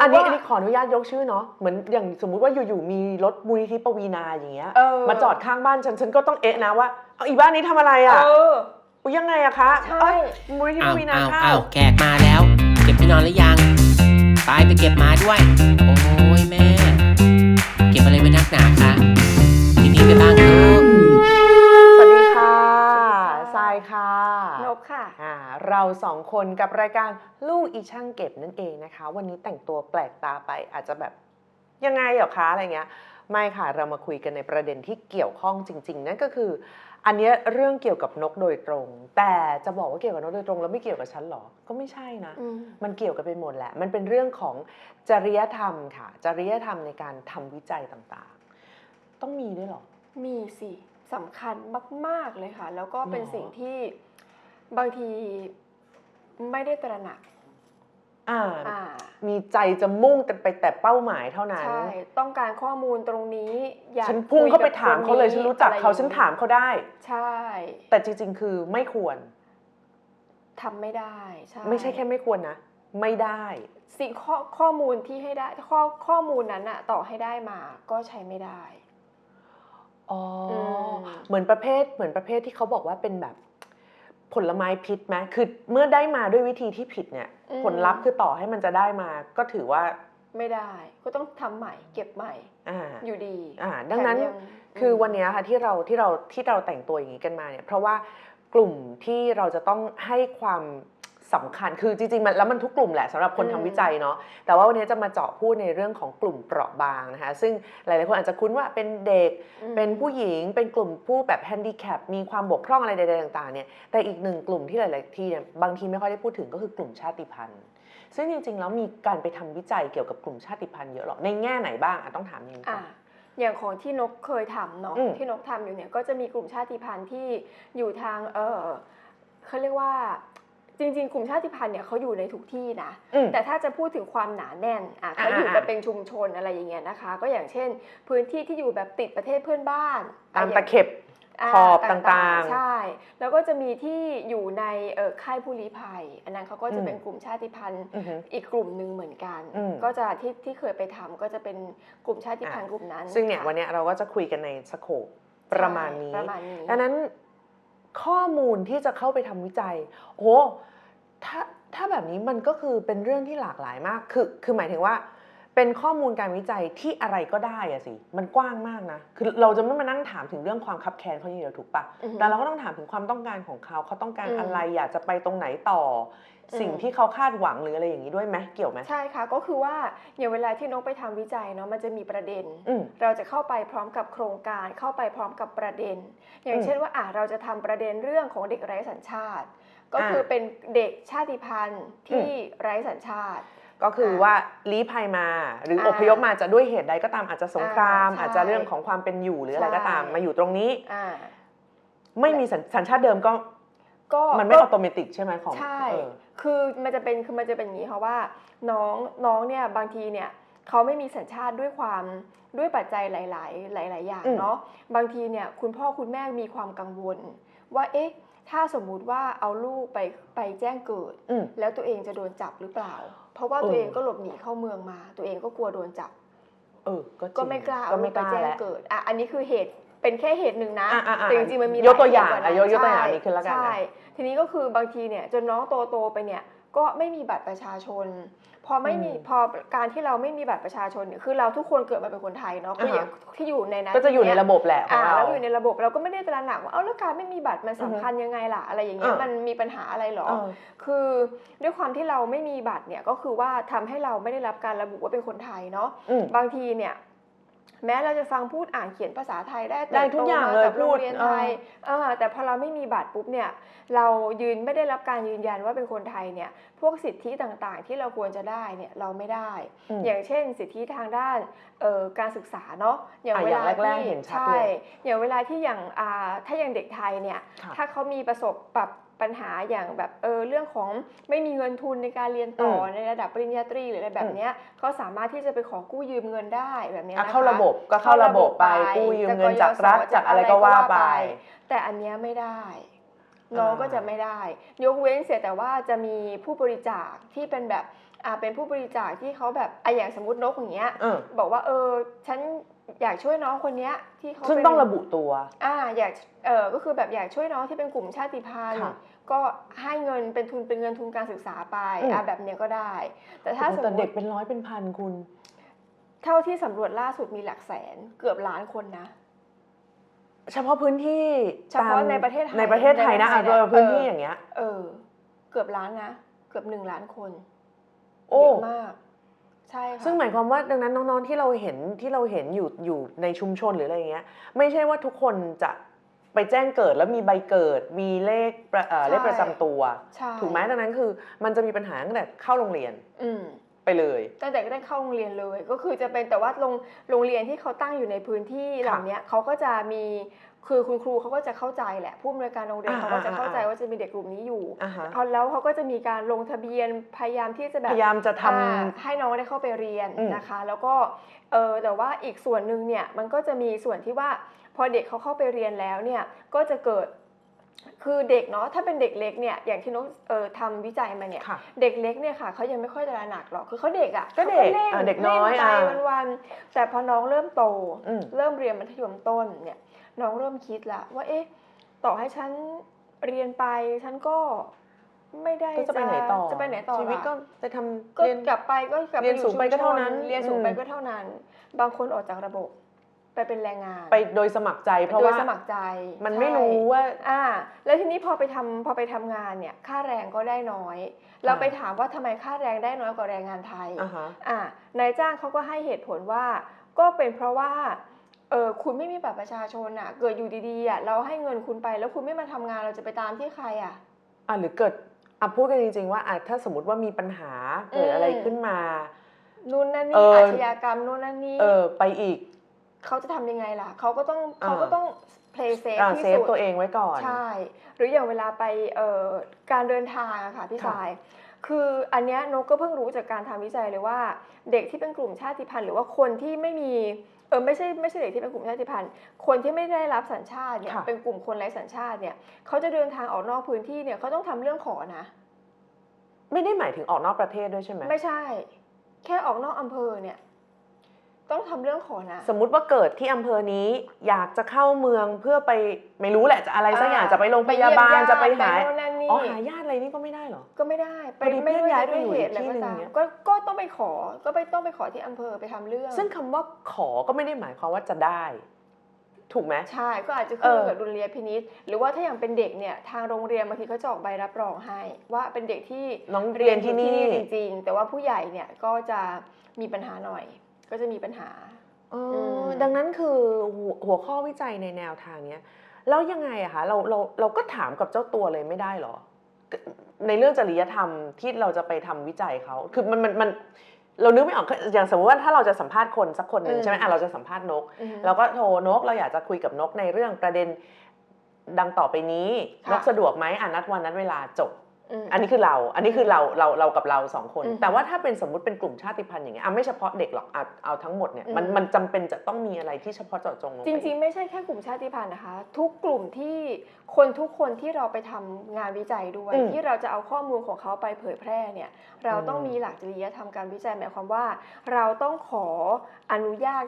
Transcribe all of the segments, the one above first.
อันนี้ว่าอันนี้ขออนุญาตยกชื่อเนาะเหมือนอย่างสมมุติว่าอยู่ๆมีรถมูลนิธิปวีนาอย่างเงี้ยเออ มาจอดข้างบ้านฉันฉันก็ต้องเอ๊ะนะว่าเอาอีบ้านนี้ทำอะไรอะเออ อุ๊ยยังไงอะคะใช่ เอ้ยมูลนิธิปอ้าววีนาอ้าวเข้าอ้าวแขกมาแล้ว เก็บที่นอนหรือยัง ตายไปเก็บมาด้วย โอ้ยแม่ เก็บอะไรไว้นักหนาคะ ทีนี้ไปบ้างเถอะ สวัสดีค่ะ สวัสดีค่ะทรายค่ะ นกค่ะ อ่าเรา สองคนกับรายการลูกอีช่างเก็บนั่นเองนะคะ วันนี้แต่งตัวแปลกตาไปอาจจะแบบยังไงเหรอคะอะไรเงี้ยไม่ค่ะเรามาคุยกันในประเด็นที่เกี่ยวข้องจริง ๆ นั่นก็คือ อันเนี้ยเรื่องเกี่ยวกับนกโดยตรง แต่จะบอกว่าเกี่ยวกับนกโดยตรง แล้วไม่เกี่ยวกับฉันเหรอ ก็ไม่ใช่นะอืมมันเกี่ยวกันไปหมดแหละ มันเป็นเรื่องของจริยธรรมค่ะ จริยธรรมในการทำวิจัยต่างๆ ต้องมีด้วยเหรอ มีสิสำคัญมาก ๆเลยค่ะ แล้วก็เป็นหรอสิ่งที่บางที ไม่ได้ตระหนักอ่าอ่ามีใจจะมุ่งแต่ไปแต่เป้าหมายเท่านั้น ใช่ ต้องการข้อมูลตรงนี้ อยากฉันพุ่งเข้าไปคุยกับถามเขาเลยคฉันรู้จักเขาอะไอย่ฉันงถามเขาได้ ใช่ แต่จริง ๆ คือไม่ควรทำไม่ได้ใช่ไม่ใช่แค่ไม่ควรนะ ไม่ได้สิ่งข้อข้อมูลที่ให้ได้ ข้อข้อมูลนั้นอะต่อให้ได้มาก็ใช้ไม่ได้ อ๋ออมเหมือนประเภทเหมือนประเภทที่เขาบอกว่าเป็นแบบ ผลไม้พิษไหมคือเมื่อได้มาด้วยวิธีที่ผิดเนี่ยผลลัพธ์คือต่อให้มันจะได้มา ก็ถือว่าไม่ได้ ก็ต้องทำใหม่ เก็บใหม่ อ่าอยู่ดีอ่าดังนั้น แถมยังคือมวันเนี้ยค่ะที่เราที่เราที่เราแต่งตัวอย่างนี้กันมาเนี่ยเพราะว่ากลุ่มที่เราจะต้องให้ความ สำคัญคือจริงๆมันแล้วมันทุกกลุ่มแหละสำหรับคนอืมทำวิจัยเนาะแต่ว่าวันนี้จะมาเจาะพูดในเรื่องของกลุ่มเปราะบางนะคะ ซึ่งหลายๆคนอาจจะคุ้นว่าเป็นเด็กอืมเป็นผู้หญิง เป็นกลุ่มผู้แบบแฮนดิแคปมีความบกพร่องอะไรใดๆต่างๆเนี่ยแต่อีกหนึ่งกลุ่มที่หลายๆที่เนี่ยบางทีไม่ค่อยได้พูดถึงก็คือกลุ่มชาติพันธุ์ ซึ่งจริงๆแล้วมีการไปทำวิจัยเกี่ยวกับกลุ่มชาติพันธุ์เยอะหรอในแง่ไหนบ้างอะต้องถามนี้ก่อะอนอย่างของที่นกเคยทำเนาะอืมที่นกทำอยู่เนี่ยก็จะมีกลุ่มชาติพันธุ์ที่อยู่ทางเออเขาเรียกว่า จริงๆ กลุ่มชาติพันธุ์เนี่ยเขาอยู่ในทุกที่นะอืมแต่ถ้าจะพูดถึงความหนาแน่นอะเขาอ่าอยู่กันอ่าเป็นชุมชนอะไรอย่างเงี้ยนะคะ ก็อย่างเช่น พื้นที่ที่อยู่แบบติดประเทศเพื่อนบ้านตามอะอย่ตะเข็บาขอบต่างๆ ใช่ แล้วก็จะมีที่อยู่ในเออค่ายผู้ลี้ภัย อันนั้นเขาก็จะอืมเป็นกลุ่มชาติพันธุ์อือฮึอีกกลุ่มหนึ่งเหมือนกันอืมก็จะที่ที่เคยไปทำก็จะเป็นกลุ่มชาติพันธุ์อะกลุ่มนั้น ซึ่งเนี่ยค่ะวันเนี้ยเราก็จะคุยกันในสโคปประมาณนี้ใช่ประมาณนี้ดังนั้น ข้อมูลที่จะเข้าไปทำวิจัยโอ้ถ้าถ้าแบบนี้มันก็คือเป็นเรื่องที่หลากหลายมาก คือคือหมายถึงว่า เป็นข้อมูลการวิจัยที่อะไรก็ได้อะสิ มันกว้างมากนะ คือเราจะไม่มานั่งถามถึงเรื่องความคับแค้นเขาอย่างเดียวถูกปะอือฮึแต่เราก็ต้องถามถึงความต้องการของเขาเขาต้องการอืมอะไรอยากจะไปตรงไหนต่ออม สิ่งที่เขาคาดหวังหรืออะไรอย่างนี้ด้วยไหมเกี่ยวไหมใช่ค่ะก็คือว่าอย่างเวลาที่นกไปทำวิจัยเนาะมันจะมีประเด็นอืมเราจะเข้าไปพร้อมกับโครงการเข้าไปพร้อมกับประเด็น อย่างอืมเช่นว่าอะเราจะทำประเด็นเรื่องของเด็กไร้สัญชาติ ก็คือเป็นเด็กชาติพันธุ์ที่ไร้สัญชาติก็คือว่าลี้ภัยมาหรือออ่าพยพมาจะด้วยเหตุใดก็ตามอาจจะสงครามอ่าใช่อาจจะเรื่องของความเป็นอยู่หรืออะไรก็ตามใช่มาอยู่ตรงนี้อ่าไม่มีสัญสัญชาติเดิมก็ ก็มันไม่ก็ออโตเมติกใช่ไหมของใช่ เออ คือมันจะเป็นคือมันจะเป็นอย่างนี้ค่ะว่าน้องน้องเนี่ยบางทีเนี่ยเขาไม่มีสัญชาติด้วยความด้วยปัจจัยหลาย ๆ หลาย ๆ อย่างอืม เนาะบางทีเนี่ยคุณพ่อคุณแม่มีความกังวล ว่าเอ๊ะถ้าสมมุติว่าเอาลูกไปไปแจ้งเกิด อืม แล้วตัวเองจะโดนจับหรือเปล่า เพราะว่าเออตัวเองก็หลบหนีเข้าเมืองมา ตัวเองก็กลัวโดนจับ เออก็จริงก็ไม่กล้าเอาก็ลูไม่กกไปล้าแจ้งแล้ว เกิดอะอันนี้คือเหตุ เป็นแค่เหตุหนึ่งนะ อะอะอะแต่จริงๆมันมียกตัวหลอย่างเหตุกอะว่ยกยกตัวอย่างใช่นี้ขึ้นแล้วกันอะใช่ ทีนี้ก็คือบางทีเนี่ยจนน้องโตโตๆไปเนี่ยก็ไม่มีบัตรประชาชน พอไม่มีพอการที่เราไม่มีบัตรประชาชนเนี่ยคือเราทุกคนเกิดมาเป็นคนไทยเนาะคืออย่างที่อยู่ในนั้นก็จะอยู่ในเยระบบแหละของอ่าเราแล้วอยู่ในระบบเราก็ไม่ได้ตระหนักว่าเอ้าแล้วการไม่มีบัตรมันสำคัญยังไงล่ะอะไรอย่างเงี้ยอ่ามั มันมีปัญหาอะไรหรอ เออ คือด้วยความที่เราไม่มีบัตรเนี่ยก็คือว่าทำให้เราไม่ได้รับการระบุว่าเป็นคนไทยเนาะอืมบางทีเนี่ย แม้เราจะฟังพูดอ่านเขียนภาษาไทยได้ได้ทุกอย่างเลยกับโรงพูดเรียนไทยเออแต่พอเราไม่มีบัตรปุ๊บเนี่ยเรายืนไม่ได้รับการยืนยันว่าเป็นคนไทยเนี่ยพวกสิทธิต่างๆ ที่เราควรจะได้เนี่ยเราไม่ได้มอย่างเช่น สิทธิทางด้านเอ่อการศึกษาเนาะอย่างอะเวอย่างลาแรกๆที่เห็นชัดใช่เลยอย่างเวลาที่อย่างอ่าถ้าอย่างเด็กไทยเนี่ยค่ะถ้าเขามีประสบแบบ ปัญหาอย่างแบบเออเรื่องของไม่มีเงินทุนในการเรียนต่ออมในระดับปริญญาตรีหรืออะไรแบบเนี้ยเขาสามารถที่จะไปขอกู้ยืมเงินได้แบบเนี้ยอะนะคะเข้าระบบก็เข้าระบบไปกู้ยืมเงินจากรัฐจากอะไรก็ว่าไป แต่อันเนี้ยไม่ได้อ่าน้องก็จะไม่ได้ ยกเว้นเสียแต่ว่าจะมีผู้บริจาคที่เป็นแบบอ่าเป็นผู้บริจาคที่เขาแบบอะอย่างสมมตินกอย่างเงี้ยเออบอกว่าเออฉัน อยากช่วยน้องคนเนี้ยที่เขาซึ่งเป็นต้องระบุตัว อ่าอยากเออก็คือแบบอยากช่วยน้องที่เป็นกลุ่มชาติพันธุ์ค่ะก็ให้เงินเป็นทุนเป็นเงินทุนการศึกษาไปอืม อ่าแบบเนี้ยก็ได้ แต่ถ้าสมแต่มเด็กติเป็นร้อยเป็นพันคุณ เท่าที่สำรวจล่าสุดมีหลักแสนเกือบล้านคนนะ เฉพาะพื้นที่เฉพาะตมในประเทศไทยในประเทศไทยนะในประเทศไทยอะโดยพื้นที่เอออ อย่างเงี้ย เออ เกือบล้านนะ เกือบหนึ่งล้านคนโอ้ เยอะมาก ใช่ค่ะซึ่งหมายความว่าดังนั้นน้องๆที่เราเห็นที่เราเห็นอยู่อยู่ในชุมชนหรืออะไรอย่างเงี้ย ไม่ใช่ว่าทุกคนจะไปแจ้งเกิดแล้วมีใบเกิด มีเลขประเอ่อเลขประจำตัว ใช่ถูกไหมดังนั้นคือมันจะมีปัญหาตั้งแต่เข้าโรงเรียนอืม ไปเลย ตั้งแต่ก็ได้เข้าโรงเรียนเลย ก็คือจะเป็นแต่ว่าโรงโรงเรียนที่เขาตั้งอยู่ในพื้นที่เหล่าเนี้ยเขาก็จะมี คือคุณครูเขาก็จะเข้าใจแหละผู้อำนวยการโรงเรียนอ่าเขาก็จะเข้าใจอ่าว่าจะมีเด็กกลุ่มนี้อยู่อ่าฮะเอาแล้วเขาก็จะมีการลงทะเบียนพยายามที่จะแบบพยายามจะทำอ่าให้น้องได้เข้าไปเรียนอืมนะคะ แล้วก็เออแต่ว่าอีกส่วนหนึ่งเนี่ยมันก็จะมีส่วนที่ว่าพอเด็กเขาเข้าไปเรียนแล้วเนี่ยก็จะเกิดคือเด็กเนาะถ้าเป็นเด็กเล็กเนี่ยอย่างที่นกเออทำวิจัยมาเนี่ยค่ะเด็กเล็กเนี่ยค่ะเขายังไม่ค่อยตระหนักหรอกคือเขาเด็กอะก็เด็กขาล่นอ่าเด็กน้อยล่ไปอ่าวันๆแต่พอน้องเริ่มโตอืมเริ่มเรียนมัธยมต้นเนี่ย น้องเริ่มคิดละว่าเอ๊ะต่อให้ฉันเรียนไปฉันก็ไม่ได้ก็จะไปไหนต่อจะไปไหนต่อชีวิตล่ะก็ไปทำก็เรียนกลับไปก็กลับเรียนอสูงไปก็เท่านั้นชุมชเรียนสูงอืมไปก็เท่านั้น บางคนออกจากระบบไปเป็นแรงงาน ไปโดยสมัครใจ เพราะโดยว่าสมัครใจ มันไม่ใช่รู้ว่า อ่า แล้วทีนี้พอไปทำพอไปทำงานเนี่ย ค่าแรงก็ได้น้อย เราไปถามว่าทำไมค่าแรงได้น้อยกว่าแรงงานไทยอ่าฮะอ่านายจ้างเขาก็ให้เหตุผลว่า ก็เป็นเพราะว่า เออคุณไม่มีบัตรประชาชนอะเกิดอยู่ดีๆอะเราให้เงินคุณไปแล้วคุณไม่มาทำงานเราจะไปตามที่ใครอะอะหรือเกิดอะพูดกันจริงๆว่าอะถ้าสมมติว่ามีปัญหาเกิดอะไรขึ้นมา นู่นนั่นเอนี่ออ อาชญากรรมนู่นนั่นนี่เออไปอีก เขาจะทำยังไงล่ะเขาก็ต้องอ่า เขาก็ต้อง play safe อะที่เซฟสุดตัวเองไว้ก่อน ใช่ หรืออย่างเวลาไปเอ่อการเดินทางอะค่ะพี่ค่ะ สาย คืออันเนี้ยนกก็เพิ่งรู้จากการทำวิจัยเลยว่า เด็กที่เป็นกลุ่มชาติพันธุ์ หรือว่าคนที่ไม่มีเออไม่ใช่ไม่ใช่เด็กที่เป็นกลุ่มชาติพันธุ์ คนที่ไม่ได้รับสัญชาติเนี่ยค่ะเป็นกลุ่มคนไร้สัญชาติเนี่ยเขาจะเดินทางออกนอกพื้นที่เนี่ยเขาต้องทำเรื่องขอนะ ไม่ได้หมายถึงออกนอกประเทศด้วยใช่ไหมไม่ใช่ แค่ออกนอกอำเภอเนี่ย ต้องทำเรื่องขอนะ สมมุติว่าเกิดที่อำเภอนี้อยากจะเข้าเมืองเพื่อไปไม่รู้แหละจะอะไรสักอย่างจะไปโรงพยาบาลจะไปหาโน่นนั่นนี่อ๋อหาญาติอะไรนี่ก็ไม่ได้เหรอ ก็ไม่ได้ไปพอดีไม่เพื่อนย้ายไปด้วยอยู่เหอีกตุอะไรที่ก็หนึ่งตามเนี่ยก็ก็ต้องไปขอก็ไปต้องไปขอที่อำเภอไปทำเรื่อง ซึ่งคำว่าขอก็ไม่ได้หมายความว่าจะได้ถูกไหมใช่ก็อาจจะขึ้นเออกับดุลยพินิษหรือว่าถ้าอย่างเป็นเด็กเนี่ยทางโรงเรียนบางทีเขาจะออกใบรับรองให้ ว่าเป็นเด็กที่น้องเรียนที่นี่จริง ๆ แต่ว่าผู้ใหญ่เนี่ยก็จะมีปัญหาหน่อย ก็จะมีปัญหาอ๋ออมดังนั้นคือหัวหัวข้อวิจัยในแนวทางเนี้ยแล้วยังไงอะคะเราเราเราก็ถามกับเจ้าตัวเลยไม่ได้เหรอ ในเรื่องจริยธรรมที่เราจะไปทำวิจัยเขาคือมันมันมันเรานึกไม่ออกอย่างสมมติว่าถ้าเราจะสัมภาษณ์คนสักคนหนึ่งอืมใช่ไหมอะเราจะสัมภาษณ์นกอือฮึเราก็โทรนกเราอยากจะคุยกับนกในเรื่องประเด็นดังต่อไปนี้ค่ะนกสะดวกไหมอะนัดวันนัดเวลาจบม อันนี้คือเรา อันนี้คือเรา เรา เรากับเราสองคนอืมแต่ว่าถ้าเป็นสมมุติเป็นกลุ่มชาติพันธุ์อย่างเงี้ยอะไม่เฉพาะเด็กหรอกอะเอาทั้งหมดเนี่ย มันอืมมันจำเป็นจะต้องมีอะไรที่เฉพาะเจาะจงลงไปจริงๆ ไม่ใช่แค่กลุ่มชาติพันธุ์นะคะ ทุกกลุ่มที่คนทุกคนที่เราไปทำงานวิจัยด้วยอืมที่เราจะเอาข้อมูลของเขาไปเผยแพร่เนี่ย เราต้องอืมมีหลักจริยธรรมการวิจัยหมายความว่า เราต้องขออนุญาต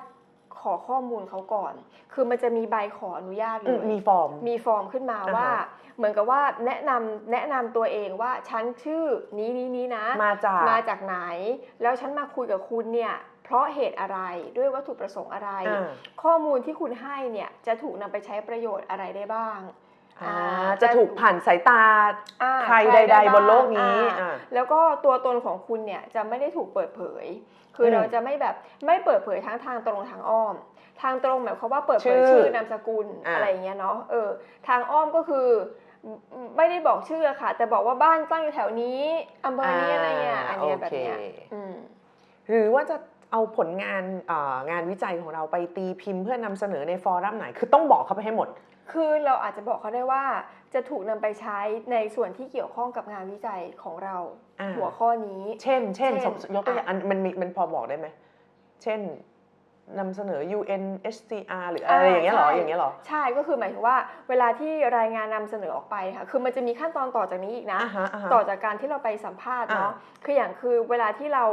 ขอข้อมูลเขาก่อน คือมันจะมีใบขออนุญาตเลอืมยมีฟอร์ม มีฟอร์มขึ้นมาอ่าฮะว่า เหมือนกับว่าแนะนำแนะนำตัวเองว่าฉันชื่อนี้นี้นี้นะ มาจากมาจากไหน แล้วฉันมาคุยกับคุณเนี่ยเพราะเหตุอะไรด้วยวัตถุประสงค์อะไรอ่าข้อมูลที่คุณให้เนี่ยจะถูกนำไปใช้ประโยชน์อะไรได้บ้างอ่าอ่าจะถูกผ่านสายตาอ่าใครได้ใด ๆ บนโลกบ้างนี้อ่าอ่าแล้วก็ตัวตนของคุณเนี่ยจะไม่ได้ถูกเปิดเผย คืออมเราจะไม่แบบไม่เปิดเผยทั้งทางตรงทางอ้อม ทางตรงหมายความว่าเปิดเผยชื่อชื่อนามสกุลอ่าอะไรอย่างเงี้ยเนาะ เออ ทางอ้อมก็คือ ไม่ไม่ได้บอกชื่อค่ะ แต่บอกว่าบ้านตั้งอยู่แถวนี้อำเภอนี้อะไรเงี้ยอันเนี้ยแบบเนี้ยโอเคอืมหรือว่าจะเอาผลงานอ่างานวิจัยของเราไปตีพิมพ์เพื่อนำเสนอในฟอรัมไหน คือต้องบอกเขาไปให้หมด คือเราอาจจะบอกเขาได้ว่าจะถูกนำไปใช้ในส่วนที่เกี่ยวข้องกับงานวิจัยของเราอ่าหัวข้อนี้ เช่น เช่นเช่นสมยกตัวอย่างอันมันมีมันพอบอกได้ไหม เช่น นำเสนอ UNHCR หรืออะไรอย่างเงี้ยเหรอใช่อย่างเงี้ยเหรอ ใช่ก็คือหมายถึงว่าเวลาที่รายงานนำเสนอออกไปค่ะคือมันจะมีขั้นตอนต่อจากนี้อีกนะอ่าฮะอ่าฮะต่อจากการที่เราไปสัมภาษณ์เนาะอ่าคืออย่างคือเวลาที่เรา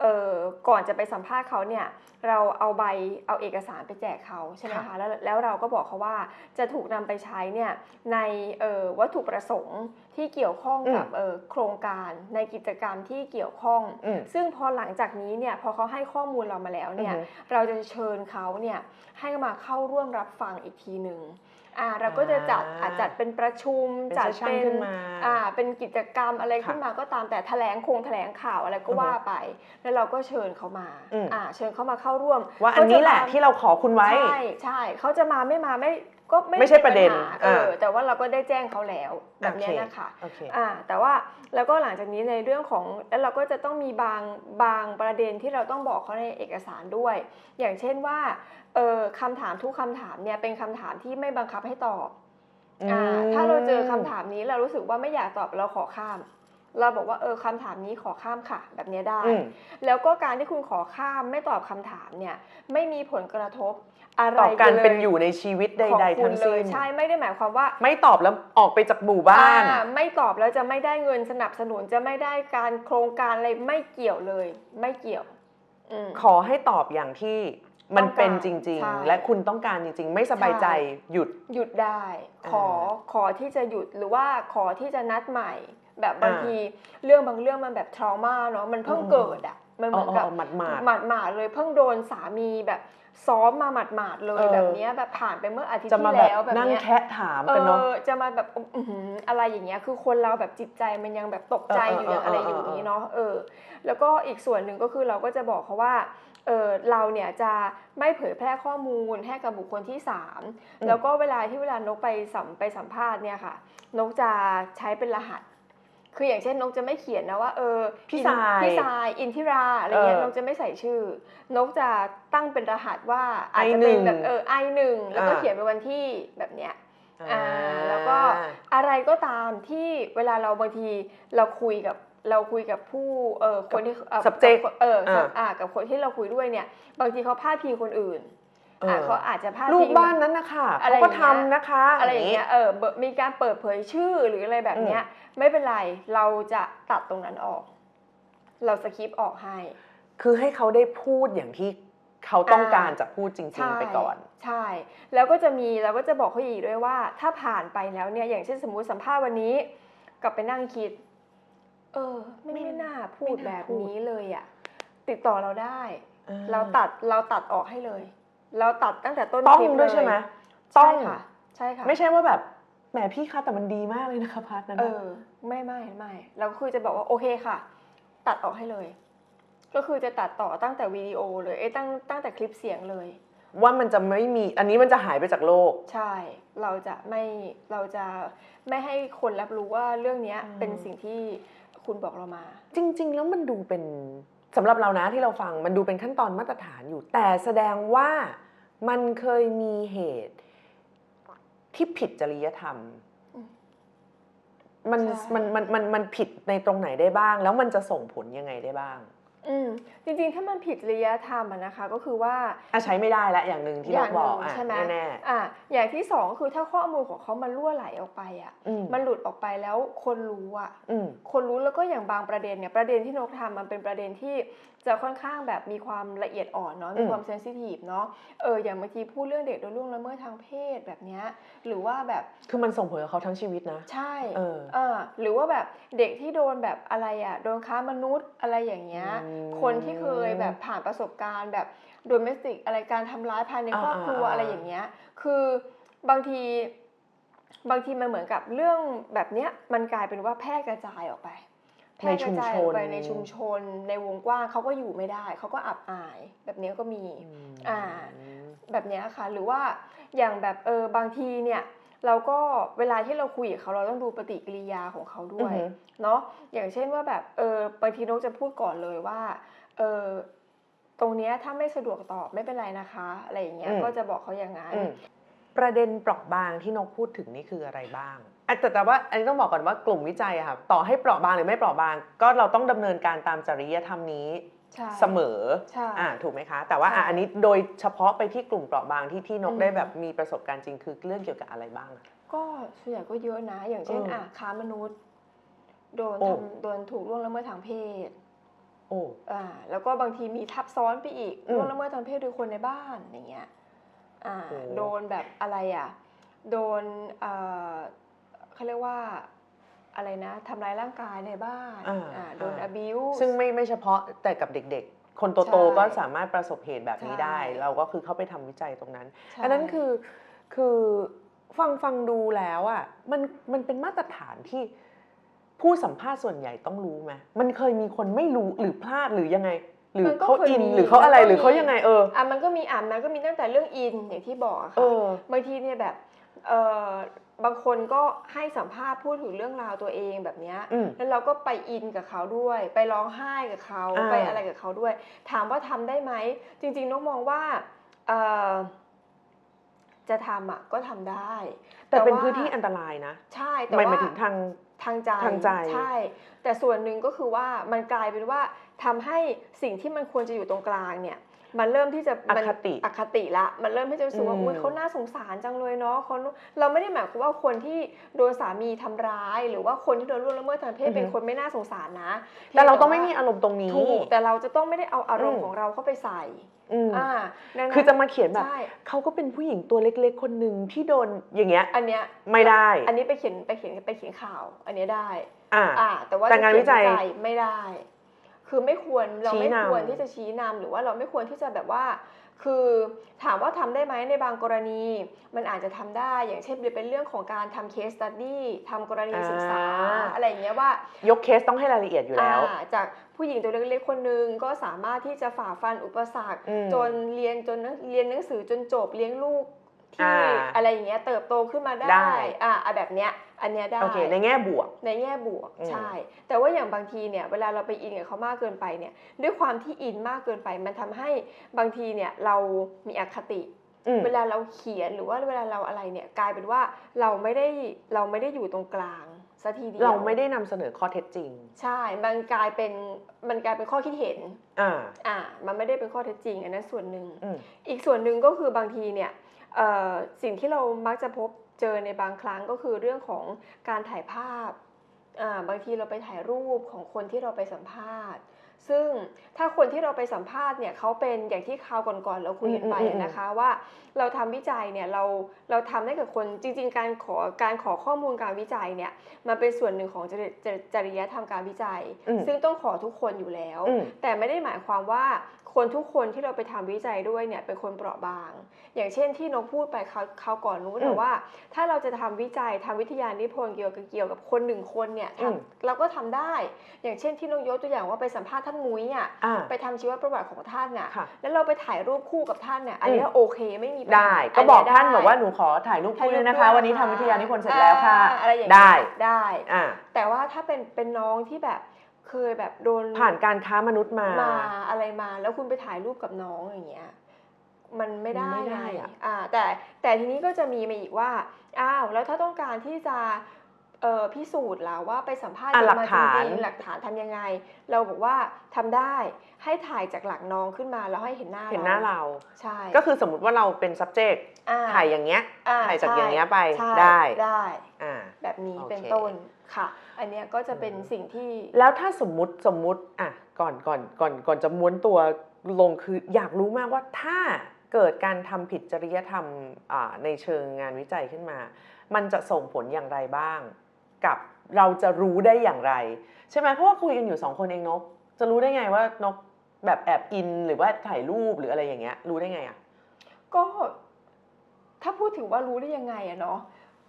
เอ่อก่อนจะไปสัมภาษณ์เขาเนี่ยเราเอาใบเอาเอกสารไปแจกเขาใช่ไหมคะแล้วแล้วเราก็บอกเขาว่าจะถูกนำไปใช้เนี่ยในเอ่อวัตถุประสงค์ ที่เกี่ยวข้องกับเอ่อโครงการในกิจกรรมที่เกี่ยวข้องอืมซึ่งพอหลังจากนี้เนี่ยพอเขาให้ข้อมูลเรามาแล้วเนี่ยอือฮึเราจะเชิญเขาเนี่ยให้มาเข้าร่วมรับฟังอีกทีหนึ่งอ่าเราก็จะจัดอ่าอาจจัดเป็นประชุมเป็นจัดเซสชั่นเป็นขึ้นมาอ่าเป็นกิจกรรมอะไรค่ะขึ้นมาก็ตามแต่แถลงคงแถลงข่าวอะไรก็อือฮึว่าไป แล้วเราก็เชิญเขามาอืมอ่าเชิญเขามาเข้าร่วม ว่าอันนี้แหละเขาจมาที่เราขอคุณไว้ ใช่ใช่เขาจะมาไม่มาไม่ก็ไม่ไม่ใช่ประเด็นปัญหาเอออ่าแต่ว่าเราก็ได้แจ้งเขาแล้วแบบเนี้ยโอเคนะคะโอเคอ่าแต่ว่าแล้วก็หลังจากนี้ในเรื่องของแล้วเราก็จะต้องมีบางบางประเด็นที่เราต้องบอกเขาในเอกสารด้วย อย่างเช่นว่าเออคำถามทุกคำถามเนี่ยเป็นคำถามที่ไม่บังคับให้ตอบอ่าอืมถ้าเราเจอคำถามนี้เรารู้สึกว่าไม่อยากตอบเราขอข้าม เราบอกว่าเออคำถามนี้ขอข้ามค่ะ แบบเนี้ยได้อืมแล้วก็การที่คุณขอข้ามไม่ตอบคำถามเนี่ยไม่มีผลกระทบอะไรต่อการลเป็นอยู่ในชีวิตใของดๆคุทั้ณงเลสิ้ยนใช่ไม่ได้หมายความว่า ไม่ตอบแล้วออกไปจากหมู่บ้านอ่ไม่ตอบแล้วจะไม่ได้เงินสนับสนุนจะไม่ได้การโครงการอะไรไม่เกี่ยวเลย ไม่เกี่ยวอืมขอให้ตอบอย่างที่มันเป็นจริงใช่ๆและคุณต้องการจริง ๆ ไม่สบายใจใช่หยุดหยุดได้ ขออ่าขอที่จะหยุดหรือว่าขอที่จะนัดใหม่ แบบบางอ่าทีเรื่องบางเรื่องมันแบบทรมาเนาะมันเพิ่งอืมเกิดอะมันเหมือนกับเอาๆหมัดๆหมาดหมาดๆเลยเพิ่งโดนสามีแบบซ้อมมาหมาดหมาดๆเลยเออแบบเนี้ยแบบผ่านไปเมื่ออาทิตย์จะมาที่แบบแล้วแบบนั่งเนี้ยแคะถามกันเนาะเออจะมาแบบอื้อหืออะไรอย่างเงี้ยคือคนเราแบบจิตใจมันยังแบบตกใจอยู่เออเออยังอะไรอยู่เออเออนี้เนาะเออ แล้วก็อีกส่วนหนึ่งก็คือเราก็จะบอกเขาว่าเออเราเนี่ยจะไม่เผยแพร่ข้อมูลให้กับบุคคลที่สามแล้วก็เวลาที่เวลานกไปสัมไปสัมภาษณ์เนี่ยค่ะ นกจะใช้เป็นรหัส คืออย่างเช่นนกจะไม่เขียนนะว่าเออพี่อินทรายพี่ทรายอินทิราอะไรเงี้ยเออนกจะไม่ใส่ชื่อ นกจะตั้งเป็นรหัสว่าอาจจะเป็น I1 แบบเออไอหนึ่งแล้วก็อ่าเขียนเป็นวันที่แบบเนี้ยอ่าอ่าแล้วก็อะไรก็ตามที่เวลาเราบางทีเราคุยกับเราคุยกับผู้เอ่อคนที่เอ่อ subject กับเอออ่าอ่ากับคนที่เราคุยด้วยเนี่ย บางทีเขาพาดพิงคนอื่น เอออ่าเขาอาจจะพาดลูพิกงบ้านนั้นนะคะอะไรเขาก็อย่างเงี้ยทำนะคะอะไรอย่างเงี้ยเออเบอร์มีการเปิดเผยชื่อหรืออะไรแบบเนี้ย ไม่เป็นไรเราจะตัดตรงนั้นออก เราสคิปออกให้ คือให้เขาได้พูดอย่างที่เขาต้องอ่าการจะพูดจริง ๆ ไปก่อน ใช่ แล้วก็จะมีเราก็จะบอกเขาอีกด้วยว่า ถ้าผ่านไปแล้วเนี่ยอย่างเช่นสมมุติสัมภาษณ์วันนี้ กลับไปนั่งคิด เออ ไม่ไม่ไม่น่าพูไม่ดน่าแบบพูดนี้เลยอะติดต่อเราได้อ่เราตัดเราตัดออกให้เลย เราตัดตั้งแต่ต้นต้องคลิปด้วยเลยใช่ไหมใช่ต้องค่ะใช่ค่ะ ไม่ใช่ว่าแบบแหมพี่คะแต่มันดีมากเลยนะคะพาร์ทนั้นเอนะอ ไม่ไม่ไม่เราก็คือจะบอกว่าโอเคค่ะ ตัดออกให้เลย ก็คือจะตัดต่อตั้งแต่วิดีโอเลยเอ้ยตั้งตั้งแต่คลิปเสียงเลย ว่ามันจะไม่มีอันนี้มันจะหายไปจากโลก ใช่ เราจะไม่เราจะไม่ให้คนรับรู้ว่าเรื่องเนี้ย อืม เป็นสิ่งที่คุณบอกเรามา จริง ๆ แล้วมันดูเป็นสำหรับเรานะที่เราฟังมันดูเป็นขั้นตอนมาตรฐานอยู่ แต่แสดงว่า มันเคยมีเหตุที่ผิดจริยธรรมอืมมันใช่ มันมันมันมันผิดในตรงไหนได้บ้าง แล้วมันจะส่งผลยังไงได้บ้างอืมจริงๆ ถ้ามันผิดจริยธรรมอะนะคะ ก็คือว่า อะใช้ไม่ได้ละอย่างหนึ่งที่อเราย่างบหอนึ่กงอะใช่ไหม แน่อะอย่างที่สองก็คือถ้าข้อมูลของเขามันรั่วไหลออกไปอะๆอืมมันหลุดออกไปแล้วคนรู้อะอืม คนรู้แล้วก็อย่างบางประเด็นเนี่ยประเด็นที่นกทำมันเป็นประเด็นที่ จะค่อนข้างแบบมีความละเอียดอ่อนเนาะมีอืมความเซนซิทีฟเนาะเอออย่างบางทีพูดเรื่องเด็กโดยล่วงละเมิดทางเพศแบบเนี้ยหรือว่าแบบคือมันส่งผลกับเขาทั้งชีวิตนะ ใช่เออเออหรือว่าแบบเด็กที่โดนแบบอะไรอะโดนค้ามนุษย์อะไรอย่างเงี้ยอืมคนที่เคยแบบผ่านประสบการณ์แบบโดเมสติกอะไรการทำร้ายภายในอ่าครอบครัวอ่าอะไรอย่างเงี้ย คือบางทีบางทีมันเหมือนกับเรื่องแบบเนี้ยมันกลายเป็นว่าแพร่กระจายออกไป แพร่กระจายออกไปในชุมชน ในวงกว้างเขาก็อยู่ไม่ได้ เขาก็อับอาย แบบเนี้ยก็มีอ่าแบบเนี้ยค่ะหรือว่าอย่างแบบเออบางทีเนี่ยเราก็เวลาที่เราคุยกับเขาเราต้องดูปฏิกิริยาของเขาด้วยอือฮึเนาะอย่างเช่นว่าแบบเออบางทีนกจะพูดก่อนเลยว่าเออตรงเนี้ยถ้าไม่สะดวกตอบไม่เป็นไรนะคะ อะไรอย่างเงี้ยอืมก็จะบอกเขาอย่างนั้นอืมประเด็นเปราะบางที่นกพูดถึงนี่คืออะไรบ้างอะ แต่แต่ว่าอันนี้ต้องบอกก่อนว่ากลุ่มวิจัยอะค่ะต่อให้เปราะบางหรือไม่เปราะบาง ก็เราต้องดำเนินการตามจริยธรรมนี้ใช่เสมอใช่อ่าถูกไหมคะ แต่ว่าอะใช่อันนี้โดยเฉพาะไปที่กลุ่มเปราะบางที่ที่นกอืมได้แบบมีประสบการณ์จริงคือเรื่องเกี่ยวกับอะไรบ้างอะก็ส่วนใหญ่ก็เยอะนะ อย่างเช่นเอออ่อะค้ามนุษย์โดนโอ้ทำโดนถูกล่วงละเมิดทางเพศโอ้อ่าแล้วก็บางทีมีทับซ้อนไปอีกอืมล่วงละเมิดทางเพศโดยคนในบ้านอย่างเงี้ยอ่าโอ้โดนแบบอะไรอะโดนเอ่อ เขาเรียกว่าอะไรนะทำร้ายร่างกายในบ้านอ่าอ่าโดน อ่า abuse ซึ่งไม่ไม่เฉพาะแต่กับเด็กๆ คนโตใช่ๆก็สามารถประสบเหตุแบบนี้ใช่ได้เราก็คือเข้าไปทำวิจัยตรงนั้น ใช่ อันนั้นคือคือฟังฟังดูแล้วอะมันมันเป็นมาตรฐานที่ผู้สัมภาษณ์ส่วนใหญ่ต้องรู้ไหมมันเคยมีคนไม่รู้หรือพลาดหรือยังไง หรือมันก็เขาเคยอินมีหรือเขาอะไรมันก็หรือเขามี ยังไงเออ อะมันก็มีอะมันก็มีตั้งแต่เรื่องอินอย่างที่บอกอะเอค่ะอ บางทีเนี่ยแบบเออ บางคนก็ให้สัมภาษณ์พูดถึงเรื่องราวตัวเองแบบเนี้ยอืมแล้วเราก็ไปอินกับเขาด้วย ไปร้องไห้กับเขาอ่าไปอะไรกับเขาด้วย ถามว่าทำได้ไหมจริงๆนกมองว่าเอ่อจะทำอะก็ทำได้ แต่เป็นว่าพื้นที่อันตรายนะ ใช่แต่หมายว่าหมายถึงทางทางใจทางใจใช่ แต่ส่วนหนึ่งก็คือว่ามันกลายเป็นว่าทำให้สิ่งที่มันควรจะอยู่ตรงกลางเนี่ย มันเริ่มที่จะอมันคติอคติละ มันเริ่มที่จะรู้สึกว่าอืมอุ้ยเขาน่าสงสารจังเลยเนาะเขาเราไม่ได้หมายความว่าคนที่โดนสามีทำร้าย หรือว่าคนที่โดนล่วงละเมิดทางเพศเป็นคนไม่น่าสงสารนะ แต่เราต้องพีไม่ยมีว่อารมณ์ตรงนี้ถูกแต่เราจะต้องไม่ได้เอาอารมอืณ์มของเราเข้าไปใส่อืมอ่าดังนั้นคือจะมาเขียนแบบใช่เขาก็เป็นผู้หญิงตัวเล็ก ๆ คนหนึ่งที่โดนอย่างเงี้ย อันเนี้ยไม่ได้ อันนี้ไปเขียนไปเขียนไปเขียนข่าว อันเนี้ยได้ อ่าอ่าแต่ว่าแต่งานจะวิจัยเขีไม่ได้ คือไม่ควรเราชี้ไม่นำควรที่จะชี้นำหรือว่าเราไม่ควรที่จะแบบว่า คือถามว่าทำได้ไหมในบางกรณี มันอาจจะทำได้ อย่างเช่นเป็นเรื่องของการทำ case study ทำกรณีศึกษา อะไรอย่างเงี้ยว่า ยกเคสต้องให้รายละเอียดอยู่แล้วอ่าจากผู้หญิงตัวเล็กๆคนหนึ่งก็สามารถที่จะฝ่าฟันอุปสรรคอืมจนเรียนจนเรียนหนังสือจนจบเลี้ยงลูกที่อ่าอะไรอย่างเงี้ยเติบโตขึ้นมาได้ได้อ่าอะแบบเนี้ย อันเนี้ยได้โอเคในแง่บวก ในแง่บวกอืมใช่ แต่ว่าอย่างบางทีเนี่ยเวลาเราไปอินกับเขามากเกินไปเนี่ยด้วยความที่อินมากเกินไป มันทำให้บางทีเนี่ยเรามีอคติอืมเวลาเราเขียนหรือว่าเวลาเราอะไรเนี่ยกลายเป็นว่าเราไม่ได้เราไม่ได้อยู่ตรงกลางสัทีเดียวเราไม่ได้นำเสนอข้อเท็จจริง ใช่ มันกลายเป็นมันกลายเป็นข้อคิดเห็นอ่าอ่ามันไม่ได้เป็นข้อเท็จจริง อันนั้นส่วนหนึ่งอืมอีกส่วนหนึ่งก็คือบางทีเนี่ยเอ่อสิ่งที่เรามักจะพบ เจอในบางครั้งก็คือเรื่องของการถ่ายภาพอ่าบางทีเราไปถ่ายรูปของคนที่เราไปสัมภาษณ์ ซึ่งถ้าคนที่เราไปสัมภาษณ์เนี่ยเขาเป็นอย่างที่คราวก่อนๆเราคุยกันไปอืมอืมอืมนะคะว่าเราทำวิจัยเนี่ยเราเราทำให้กับคนจริง ๆ การขอการขอข้อมูลการวิจัยเนี่ยมันเป็นส่วนหนึ่งของจริจริจริยธรรมการวิจัยอืมซึ่งต้องขอทุกคนอยู่แล้วอืมแต่ไม่ได้หมายความว่า คนทุกคนที่เราไปทำวิจัยด้วยเนี่ยเป็นคนเปราะบาง อย่างเช่นที่นกพูดไปเขาเขาวก่อนนู้นอืนะมว่า ถ้าเราจะทำวิจัยทำวิทยานิพนธ์เกี่ยวกับเกี่ยวกับคนหนึ่งคนเนี่ยทำอืมเราก็ทำได้ อย่างเช่นที่นกยกตัวอย่างว่าไปสัมภาษณ์ท่านมุ้ยอะอ่าไปทำชีวประวัติของท่านน่ะค่ะแล้วเราไปถ่ายรูปคู่กับท่านเนี่ยอันนี้อืมโอเคไม่มีปัญหาได้ ก็บอกเยท่านได้บอกว่าหนูขอถ่ายรูปคู่ด้วยนะคะ วันนี้ทำวิทยานิพนธ์เสร็จแล้วค่ะอ่าอะไรอย่างได้เงี้ยได้อ่าแต่ว่าถ้าเป็นเป็นน้องที่แบบ เคยแบบโดนผ่านการค้ามนุษย์มามาอะไรมา แล้วคุณไปถ่ายรูปกับน้องอย่างเงี้ยมันไม่ได้ไม่ได้ไงอะอ่าแต่แต่ทีนี้ก็จะมีมาอีกว่าอ้าวแล้วถ้าต้องการที่จะเอ่อพิสูจน์แล้วว่าไปสัมภาษณ์อะกันหลักมาจฐานริงๆหลักฐานทำยังไง เราบอกว่าทำได้ให้ถ่ายจากหลังน้องขึ้นมาแล้วให้เห็นหน้าเห็นหน้าเราใช่ก็คือสมมติว่าเราเป็น subject อ่ถ่ายอย่างเงี้ยอ่ถ่ายจากใช่อย่างเงี้ยไปใช่ได้ได้อ่า แบบนี้โอเคเป็นต้นค่ะ อันเนี้ยก็จะเป็นอืมสิ่งที่ แล้วถ้าสมมุติสมมุติอะก่อนก่อนก่อนก่อนจะม้วนตัวลงคืออยากรู้มากว่าถ้าเกิดการทำผิดจริยธรรมอ่าในเชิงงานวิจัยขึ้นมา มันจะส่งผลอย่างไรบ้าง กับเราจะรู้ได้อย่างไร ใช่ไหมเพราะว่าคุยกันอยู่สองคนเองนก จะรู้ได้ไงว่านกแบบแอบอินหรือว่าถ่ายรูปหรืออะไรอย่างเงี้ย รู้ได้ไงอะก็ถ้าพูดถึงว่ารู้ได้ยังไงอะเนาะ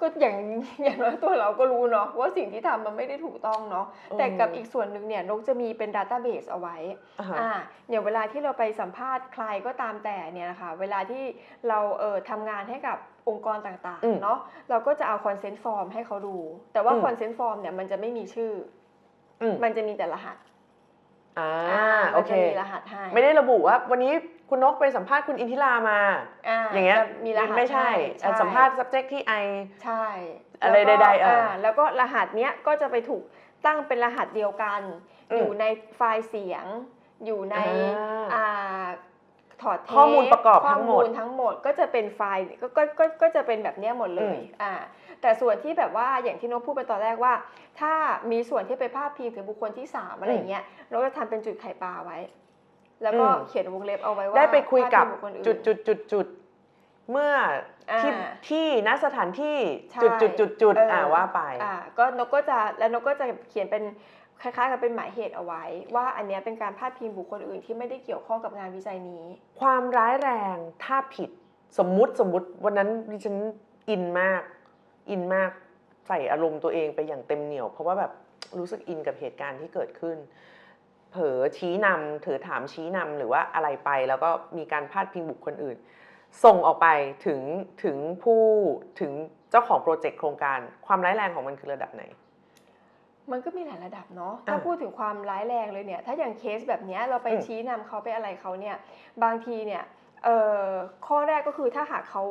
ก็อย่างอย่างน้อยตัวเราก็รู้เนาะว่าสิ่งที่ทำมันไม่ได้ถูกต้องเนาะเออแต่กับอีกส่วนหนึ่งเนี่ยนกจะมีเป็นดัตต้าเบสเอาไว้อ่าฮะอ่าอย่างเวลาที่เราไปสัมภาษณ์ใครก็ตามแต่เนี่ยนะคะเวลาที่เราเออทำงานให้กับองค์กรต่างอืมๆเนาะเราก็จะเอาคอนเซนต์ฟอร์มให้เขาดู แต่ว่าอืมคอนเซนต์ฟอร์มเนี่ยมันจะไม่มีชื่ออืมมันจะมีแต่รหัสอ่าอ่าโอมันเคจะมีรหัสให้ไม่ได้ระบุว่าวันนี้ คุณนกไปสัมภาษณ์คุณอินทิรามา อย่างเงี้ยจะมีรหัสไม่ใช่ห้สัมภาษณ์ subject ที่ไอใช่ อะไรแล้วก็ใดๆเอออ่าแล้วก็รหัสเนี้ยก็จะไปถูกตั้งเป็นรหัสเดียวกันอืมอยู่ในไฟล์เสียง อยู่ในอ่าอ่าถอดเทปข้อมูลประกอบทั้งหมดข้อมูลทั้งหมดก็จะเป็นไฟล์ก็ก็ก็ก็จะเป็นแบบเนี้ยหมดเลยอืมอ่าแต่ส่วนที่แบบว่าอย่างที่นกพูดไปตอนแรกว่า ถ้ามีส่วนที่ไปพาดพิงถึงบุคคลที่สามอะไรอย่างเงี้ยนกจะทำเป็นจุดไข่ปลาไว้ แล้วก็อืมเขียนวงเล็บเอาไว้ว่าได้ไปคุยกับพาพิงบุคคลอื่นจุดจุดจุดจุดเมื่อที่อ่าที่ณสถานที่ใช่จุดจุดจุดจุดเอออ่อ่าว่าไปอ่าก็นกก็จะแล้วนกก็จะเขียนเป็นคล้ายๆกับเป็นหมายเหตุเอาไว้ ว่าอันเนี้ยเป็นการพาดพิงบุคคลอื่นที่ไม่ได้เกี่ยวข้องกับงานวิจัยนี้ ความร้ายแรงถ้าผิดสมมุติสมมุติวันนั้นดิฉันอินมาก อินมากใส่อารมณ์ตัวเองไปอย่างเต็มเหนียว เพราะว่าแบบรู้สึกอินกับเหตุการณ์ที่เกิดขึ้นเผลอชี้นำถือถามชี้นำหรือว่าอะไรไป แล้วก็มีการพาดพิงบุคคลอื่น ส่งออกไปถึงถึงผู้ถึงเจ้าของโปรเจกต์โครงการความร้ายแรงของมันคือระดับไหน มันก็มีหลายระดับเนาะถ้าอ่าพูดถึงความร้ายแรงเลยเนี่ย ถ้าอย่างเคสแบบเนี้ยเราไปอืมชี้นำเขาไปอะไรเขาเนี่ย บางทีเนี่ยเอ่อข้อแรกก็คือถ้าหากเขา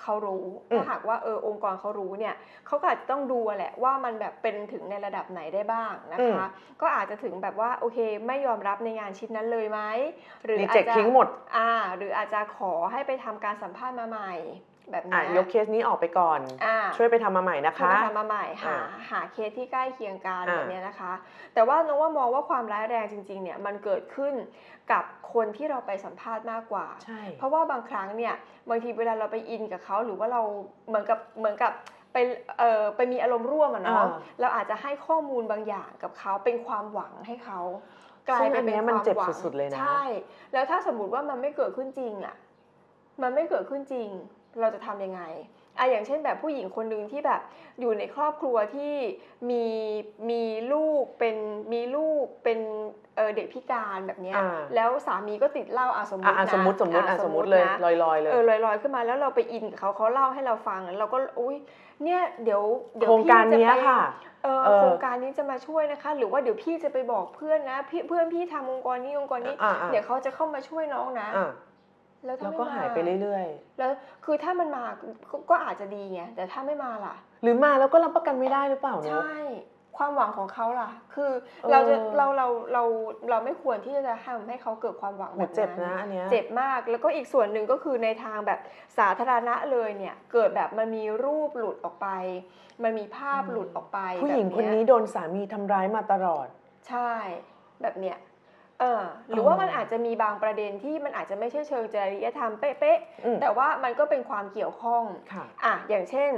เขารู้ถ้าหากว่าเออองค์กรเขารู้เนี่ยเขาก็อาจจะต้องดูอะแหละว่ามันแบบเป็นถึงในระดับไหนได้บ้างนะคะ ก็อาจจะถึงแบบว่าโอเคไม่ยอมรับในงานชิ้นนั้นเลยไหมหรือรีอาเจ็จคจะทิ้งหมดอ่าหรืออาจจะขอให้ไปทำการสัมภาษณ์มาใหม่แบบอะเนี้ยกเคสนี้ออกไปก่อนอ่าช่วยไปทำมาใหม่นะช่วยคะไปทำมาใหม่หาอ่าหาเคสที่ใกล้เคียงกันอ่าแบบเนี้ยนะคะ แต่ว่าน้องว่ามองว่าความร้ายแรงจริงๆเนี่ยมันเกิดขึ้นกับคนที่เราไปสัมภาษณ์มากกว่าใช่เพราะว่าบางครั้งเนี่ยบางทีเวลาเราไปอินกับเขาหรือว่าเราเหมือนกับเหมือนกับไปเอ่อไปมีอารมณ์ร่วมอะเนาะอ่าเราอาจจะให้ข้อมูลบางอย่างกับเขาเป็นความหวังให้เขากลายซึ่งไปอันเป็นเนี้ยคมันวามเจ็บหวังสุดๆเลยนะใช่ แล้วถ้าสมมติว่ามันไม่เกิดขึ้นจริงอะมันไม่เกิดขึ้นจริง เราจะทำยังไง อะอย่างเช่นแบบผู้หญิงคนหนึ่งที่แบบอยู่ในครอบครัวที่มีมีลูกเป็นมีลูกเป็นเอ่อเด็กพิการแบบเนี้ยอ่าแล้วสามีก็ติดเหล้าอะสมมอะติอะนะสมมติสมมติอะอะสมมติเลยนะลอยลอยๆเลยเออลอยๆขึ้นมาแล้วเราไปอินกับเขาเขาเล่าให้เราฟังเราก็อุ้ยเนี่ยเดี๋ยวเดี๋ยวโครงการพี่จะเนี้ยไปค่ะเออเออโครงการนี้จะมาช่วยนะคะ หรือว่าเดี๋ยวพี่จะไปบอกเพื่อนนะพี่เพื่อนพี่ทำองค์กรนี้องค์กรนี้อ่าอ่าเดี๋ยวเขาจะเข้ามาช่วยน้องนะอะ แล้วถ้าแล้วไม่ก็มาหายไปเรื่อยแล้วคือถ้ามันมาก็ก็อาจจะดีไงแต่ถ้าไม่มาล่ะ ๆ หรือมาแล้วก็รับประกันไม่ได้หรือเปล่าใชเนาะ่ความหวังของเขาล่ะ คือเออเราจะเราเราเราเราไม่ควรที่จะทำให้เขาเกิดความหวังโหแบบเจ็บนั้นนะอันเนี้ย เจ็บมากแล้วก็อีกส่วนหนึ่งก็คือในทางแบบสาธารณะเลยเนี่ย เกิดแบบมันมีรูปหลุดออกไป มันมีภาพอืม หลุดออกไปผู้หญิงแบบคนเยนี้โดนสามีทำร้ายมาตลอด ใช่ แบบเนี้ยเออ หรือว่าเออมันอาจจะมีบางประเด็นที่มันอาจจะไม่ใช่เชิงจริยธรรมเป๊ะอืมๆแต่ว่ามันก็เป็นความเกี่ยวข้องค่ะอะอย่างเช่น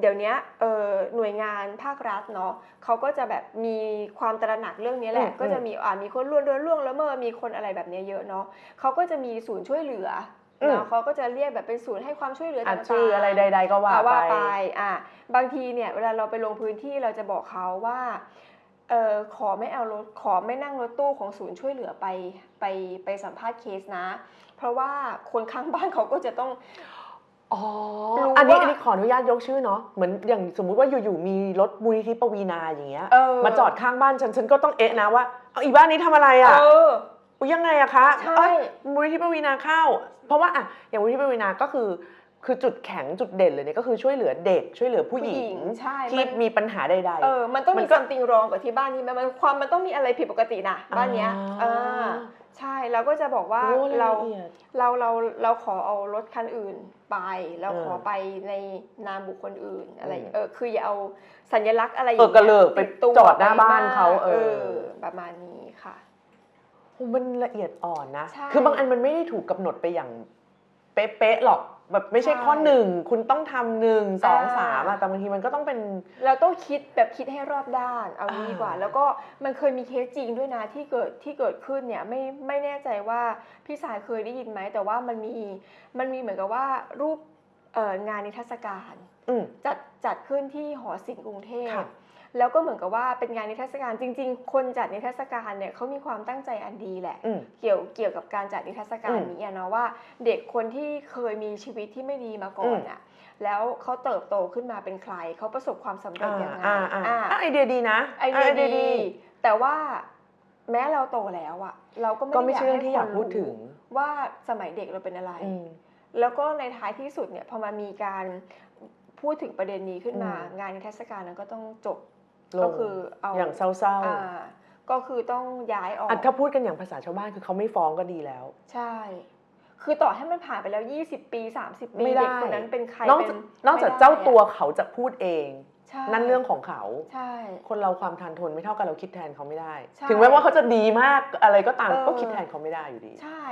เดี๋ยวเนี้ยเออหน่วยงานภาครัฐเนาะเขาก็จะแบบมีความตระหนักเรื่องนี้แหละอืมก็จะมีอ่ามีคนล่วงล่วงละเมิดมีคนอะไรแบบเนี้ยเยอะเนาะเขาก็จะมีศูนย์ช่วยเหลืออมเนาะเขาก็จะเรียกแบบเป็นศูนย์ให้ความช่วยเหลืออาต่างๆชื่ออะไรใด ๆ ก็ว่าอะว่าไปไปอะบางทีเนี่ยเวลาเราไปลงพื้นที่เราจะบอกเขาว่า เออขอไม่เอารถขอไม่นั่งรถตู้ของศูนย์ช่วยเหลือไปไปไปสัมภาษณ์เคสนะ เพราะว่าคนข้างบ้านเขาก็จะต้อง อ๋อ รู้อันนี้ว่าอันนี้ขออนุญาตยกชื่อเนาะ เหมือนอย่างสมมุติว่าอยู่ๆมีรถมูลนิธิปวีนาอย่างเงี้ย เออ มาจอดข้างบ้านฉันฉันก็ต้องเอ๊ะนะว่าเอาอีบ้านนี้ทำอะไรอะเออ อุ๊ยยังไงอะคะใช่ เอ้ยมูลนิธิปวีนาเข้า เพราะว่าอะอย่างมูลนิธิปวีนาก็คือ คือจุดแข็งจุดเด่นเลยเนี่ยก็คือช่วยเหลือเด็กช่วยเหลือผู้หญิงใช่ที่มันมีปัญหาใดเออมันต้องมัมีนก็ซัมติงรองกับที่บ้านนี้ไหมมันความมันต้องมีอะไรผิดปกตินะบ้านเนี้ยอ่าอ่าใช่เราก็จะบอกว่าโอ้รายเราละเอียดเราเราเราขอเอารถคันอื่นไป เราเออขอไปในนามบุคคลอื่นอะไรอืมเออคืออย่าเอาสัญลักษณ์อะไรเออกระเลิกไปติตัวจอดหน้าบ้านเขาไปมกเออ ประมาณนี้ค่ะโอ้มันละเอียดอ่อนนะใช่คือบางอันมันไม่ได้ถูกกำหนดไปอย่างเป๊ะๆหรอก แบบไม่ใช่ใช่ข้อหนึ่งคุณต้องทำหนึ่งสองอ่าสามอะแต่บางทีมันก็ต้องเป็น เราต้องคิดแบบคิดให้รอบด้านเอางี้อ่าดีกว่า แล้วก็มันเคยมีเคสจริงด้วยนะที่เกิดที่เกิดขึ้นเนี่ยไม่ไม่แน่ใจว่าพี่สายเคยได้ยินไหมแต่ว่ามันมีมันมีเหมือนกับว่ารูปเอ่องานนิทรรศการอืมจัดจัดขึ้นที่หอศิลป์กรุงเทพค่ะ แล้วก็เหมือนกับว่าเป็นงานนิทรรศการจริง ๆ คนจัดนิทรรศการเนี่ยเขามีความตั้งใจอันดีแหละอืมเกี่ยวเกี่ยวกับการจัดนิทรรศการอืมนี้อะเนาะว่า เด็กคนที่เคยมีชีวิตที่ไม่ดีมาก่อนอะแล้วเขาเติบโตขึ้นมาเป็นใครเขาประสบความสำเร็จอ่ายังไงอ่าอ่าอ่าอะไอเดียดีนะไอเดียดี แต่ว่าแม้เราโตแล้วอะเราก็ไม่ก็ได้ไม่ใช่เรื่องที่อยากให้คนพูดถึงว่าสมัยเด็กเราเป็นอะไรอืมแล้วก็ในท้ายที่สุดเนี่ยพอมามีการพูดถึงประเด็นนี้ขึ้นมาอืมงานนิทรรศการนั้นก็ต้องจบ ลงก็คือเอาอย่างเศร้าอ่าก็คือต้องย้ายออกอะถ้าพูดกันอย่างภาษาชาวบ้านคือเขาไม่ฟ้องก็ดีแล้ว ใช่ คือต่อให้มันผ่านไปแล้ว 20 ปี 30 ปีไม่ได้ เด็กคนนั้นเป็นใครนอกเป็จากนนอกจากไม่ได้เจ้าอะตัวเขาจะพูดเอง ใช่นั่นเรื่องของเขา ใช่ คนเราความทานทนไม่เท่ากันเราคิดแทนเขาไม่ได้ ใช่ถึงแม้ว่าเขาจะดีมากอะไรก็ตามเออ ก็คิดแทนเขาไม่ได้อยู่ดี ใช่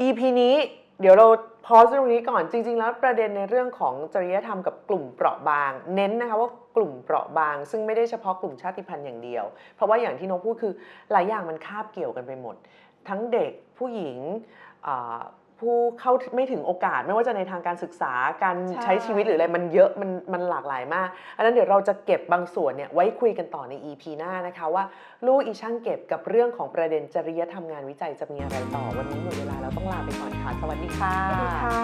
EP นี้ เดี๋ยวเราพอสตรงนี้ก่อนจริง ๆ แล้วประเด็นในเรื่องของจริยธรรมกับกลุ่มเปราะบาง เน้นนะคะว่ากลุ่มเปราะบาง ซึ่งไม่ได้เฉพาะกลุ่มชาติพันธุ์อย่างเดียว เพราะว่าอย่างที่นกพูดคือหลายอย่างมันคาบเกี่ยวกันไปหมด ทั้งเด็กผู้หญิง ผู้เข้าไม่ถึงโอกาสไม่ว่าจะในทางการศึกษาการใช่ใช้ชีวิตหรืออะไรมันเยอะมันมันหลากหลายมากอันนั้นเดี๋ยวเราจะเก็บบางส่วนเนี่ยไว้คุยกันต่อใน EP หน้านะคะว่าลูกอีช่างเก็บกับเรื่องของประเด็นจริยธรรมงานวิจัยจะมีอะไรต่อ วันนี้หมดเวลาเราต้องลาไปก่อนค่ะสวัสดีค่ะสวัสดีค่ะ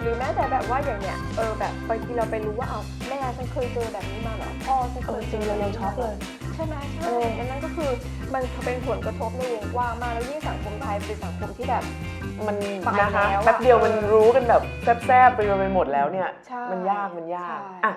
หรือแม้แต่แบบว่าอย่างเนี้ยเออแบบบางทีเราไปรู้ว่าเอาแม่ฉันเคยเจอแบบนี้มาเหรอพ่อฉันเคยเออจริงเราช็อกเลย ใช่ไหมเอใช่อดังนั้นก็คือมันเป็นผลกระทบในวงกว้างมากแล้วยิ่งสังคมไทยเป็นสังคมที่แบบ มันไปนะคะแล้วอะแป๊บเดียวมันรู้กันแบบแซบๆไปไปหมดแล้วเนี่ย ใช่มันยากมันยากใช่ อะ